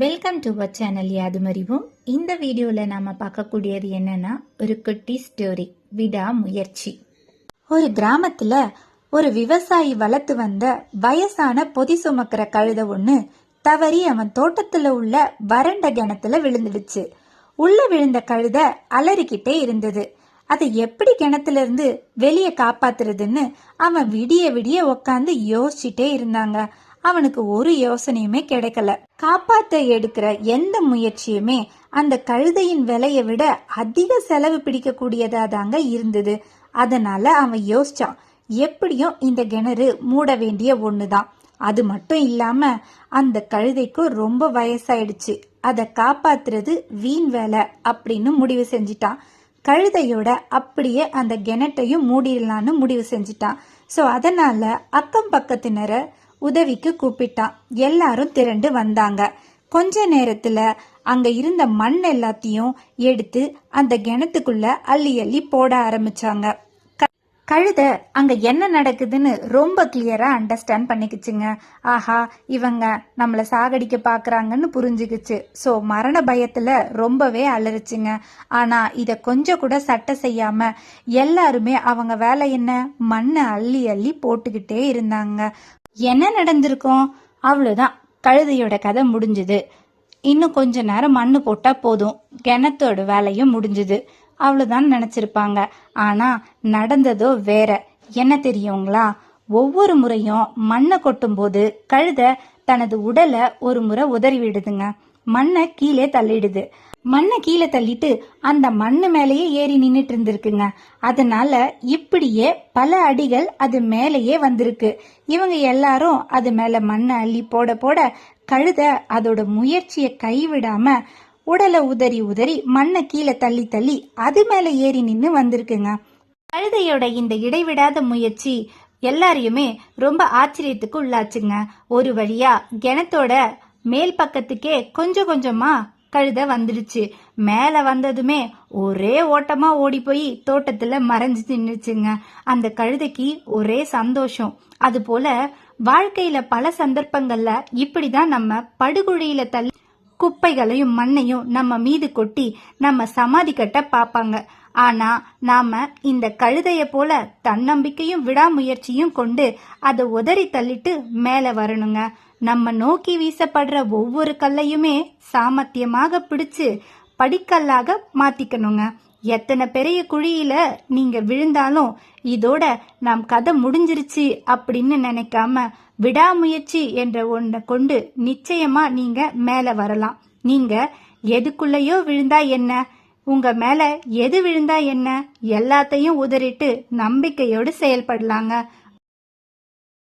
Welcome to our channel யாதும் இந்த வீடியோவில் நாம் பார்க்கக்கூடியது என்னன்னா ஒரு குட்டி ஸ்டோரி விடா முயற்சி. ஒரு கிராமத்தில் ஒரு விவசாயி வளர்த்து வந்த வயசான பொதி சுமக்கிற கழுத ஒன்று தவறி அவன் தோட்டத்தில் உள்ள வறண்ட கிணத்துல விழுந்துடுச்சு. உள்ள விழுந்த கழுத அலறிக்கிட்டே இருந்தது. அதை எப்படி கிணத்துல இருந்து வெளியே காப்பாத்துறதுன்னு அவன் விடிய விடிய உக்காந்து யோசிச்சுட்டே இருந்தாங்க. அவனுக்கு ஒரு யோசனையுமே கிடைக்கல. காப்பாத்த எடுக்கிற எந்த முயற்சியுமே அந்த கழுதையின் விலையை விட அதிக செலவு பிடிக்கக்கூடியதா தாங்க இருந்தது. அதனால அவன் யோசிச்சான் எப்படியும் இந்த கிணறு மூட வேண்டிய ஒண்ணுதான். அது மட்டும் இல்லாம அந்த கழுதைக்கு ரொம்ப வயசாயிடுச்சு. அதை காப்பாத்துறது வீண் வேலை அப்படின்னு முடிவு செஞ்சிட்டான். கழுதையோட அப்படியே அந்த கிணட்டையும் மூடிடலான்னு முடிவு செஞ்சிட்டான். ஸோ அதனால அக்கம் பக்கத்தினரை உதவிக்கு கூப்பிட்டான் எல்லாரும் திரண்டு வந்தாங்க. கொஞ்ச நேரத்துல அங்க இருந்த மண் எல்லாத்தையும் எடுத்து அந்த கிணத்துக்குள்ள அள்ளி அள்ளி போட ஆரம்பிச்சாங்க. க- கழுத அங்க என்ன நடக்குதுன்னு ரொம்ப கிளியரா அண்டர்ஸ்டாண்ட் பண்ணிக்கிச்சுங்க. ஆஹா இவங்க நம்மள சாகடிக்க பாக்குறாங்கன்னு புரிஞ்சுக்கிச்சு. ஸோ மரண பயத்துல ரொம்பவே அலறிச்சுங்க. ஆனா இத கொஞ்சம் கூட சட்டை செய்யாம எல்லாருமே அவங்க வேலை என்ன? மண்ணை அள்ளி அள்ளி போட்டுக்கிட்டே இருந்தாங்க. என்ன நடந்திருக்கும்? அவ்வளோதான் கழுதையோட கதை முடிஞ்சுது. இன்னும் கொஞ்ச நேரம் மண்ணு போட்டா போதும். கிணத்தோட வேலையும் முடிஞ்சுது. அவ்வளோதான் நினச்சிருப்பாங்க. ஆனால் நடந்ததோ வேற. என்ன தெரியுங்களா? ஒவ்வொரு முறையும் மண்ணை கொட்டும்போது கழுதை தனது உடலை ஒரு முறை உதறி விடுதுங்க. மண்ணை கீழே தள்ளிடுது. மண்ணை கீழே தள்ளிட்டு அந்த மண்ணு மேலேயே ஏறி நின்றுட்டு இருந்திருக்குங்க அதனால இப்படியே பல அடிகள் அது மேலேயே வந்திருக்கு. இவங்க எல்லாரும் அது மேல மண்ணை அள்ளி போட போட கழுத அதோட முயற்சியை கைவிடாம உடலை உதறி உதறி மண்ணை கீழே தள்ளி தள்ளி அது மேல ஏறி நின்று வந்திருக்குங்க. கழுதையோட இந்த இடைவிடாத முயற்சி எல்லாரையுமே ரொம்ப ஆச்சரியத்துக்கு உள்ளாச்சுங்க. ஒரு வழியா கிணத்தோட மேல் பக்கத்துக்கே கொஞ்சம் கொஞ்சமா கழுத வந்துடுச்சு. மேல வந்ததுமே ஒரே ஓட்டமா ஓடி போய் தோட்டத்துல மறைஞ்சு நின்றுச்சுங்க அந்த கழுதைக்கு ஒரே சந்தோஷம். அது போல வாழ்க்கையில பல சந்தர்ப்பங்கள்ல இப்படிதான் நம்ம படுகுழியில தள்ளி குப்பைகளையும் மண்ணையும் நம்ம மீது கொட்டி நம்ம சமாதி கட்ட பாப்பாங்க. ஆனா நாம இந்த கழுதைய போல தன்னம்பிக்கையும் விடாமுயற்சியும் கொண்டு அதை உதறி தள்ளிட்டு மேல வரணுங்க. நம்ம நோக்கி வீசப்படுற ஒவ்வொரு கல்லையுமே சாமர்த்தியமாக பிடிச்சு படிக்கல்லாக மாத்திக்கணுங்க. எத்தனை பெரிய குழியில நீங்க விழுந்தாலும் இதோட நாம் கதை முடிஞ்சிருச்சு அப்படின்னு நினைக்காம விடாமுயற்சி என்ற ஒன்றை கொண்டு நிச்சயமா நீங்க மேல வரலாம். நீங்க எதுக்குள்ளேயோ விழுந்தா என்ன? உங்க மேல எது விழுந்தா என்ன? எல்லாத்தையும் உதறிட்டு நம்பிக்கையோடு செயல்படலாங்க.